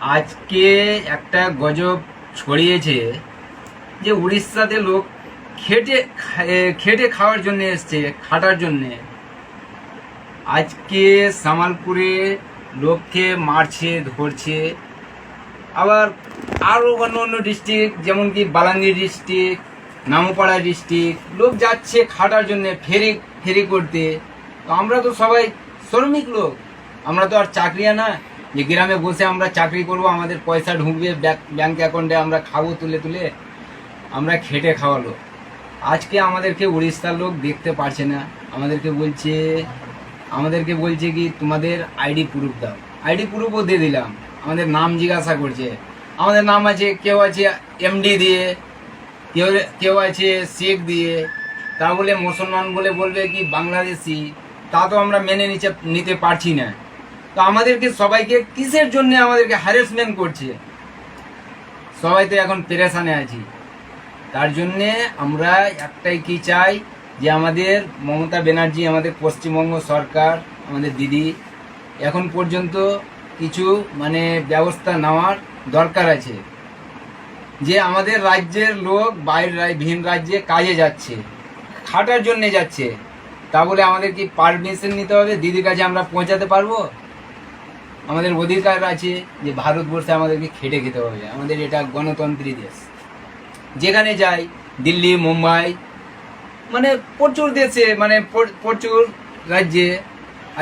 আজকে একটা গজব ছড়িয়েছে যে উড়িষ্যাতে লোক খেটে খেটে খাওয়ার জন্য এসছে, খাটার জন্যে। আজকে সামালপুরে লোককে মারছে, ধরছে। আবার আরও অন্য অন্য ডিস্ট্রিক্ট যেমন কি বালাঙ্গীর ডিস্ট্রিক্ট নামপাড়া ডিস্ট্রিক্ট লোক যাচ্ছে খাটার জন্য ফেরি ফেরি করতে। তো আমরা তো সবাই শ্রমিক লোক, আমরা তো আর চাকরিয়া না। যে গ্রামে বসে আমরা চাকরি করব, আমাদের পয়সা ঢুকবে, ব্যাংক অ্যাকাউন্টে আমরা খাব তুলে তুলে, আমরা খেটে খাওয়ালো। আজকে আমাদেরকে উড়িষ্যার লোক দেখতে পারছে না। আমাদেরকে বলছে আমাদেরকে বলছে কি, তোমাদের আইডি প্রুফ দাও। আইডি প্রুফও দিয়ে দিলাম। আমাদের নাম জিজ্ঞাসা করছে। আমাদের নাম আছে, কেউ আছে এমডি দিয়ে, কেউ কেউ আছে শেখ দিয়ে। তা বলে মুসলমান বলে বলবে কি, বাংলাদেশি। তা তো আমরা মেনে নিতে নিতে পারছি না। তো আমাদেরকে সবাইকে কিসের জন্য আমাদেরকে হ্যারাসমেন্ট করছে? সবাই তো এখন পেরেশানে আছি। তার জন্যে আমরা একটাই কি চাই যে আমাদের মমতা ব্যানার্জি, আমাদের পশ্চিমবঙ্গ সরকার, আমাদের দিদি, এখন পর্যন্ত কিছু মানে ব্যবস্থা নেওয়ার দরকার আছে। যে আমাদের রাজ্যের লোক বাইরের ভিন রাজ্যে কাজে যাচ্ছে, খাটার জন্যে যাচ্ছে, তা বলে আমাদের কি পারমিশন নিতে হবে? দিদির কাছে আমরা পৌঁছাতে পারব? আমাদের অধিকার আছে যে ভারতবর্ষে আমাদেরকে খেটে খেতে হবে। আমাদের এটা গণতন্ত্রী দেশ। যেখানে যাই দিল্লি মুম্বাই মানে প্রচুর দেশে মানে প্রচুর রাজ্যে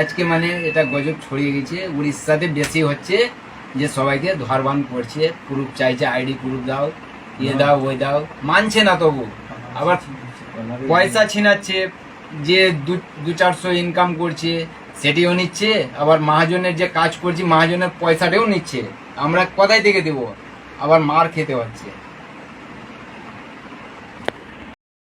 আজকে মানে এটা গজব ছড়িয়ে গেছে। উড়িষ্যাতে বেশি হচ্ছে যে সবাইকে ধরবান করছে। প্রুফ চাইছে আইডি প্রুফ দাও ইয়ে দাও ওই দাও। মানছে না তবু। আবার পয়সা ছিনাচ্ছে যে দু দু চারশো ইনকাম করছে সেটিও নিচ্ছে, আবার মাহাজনের যে কাজ করছি, মাহাজনের পয়সাটাও নিচ্ছে। আমরা কোথায় থেকে দেবো? আবার মার খেতে হচ্ছে।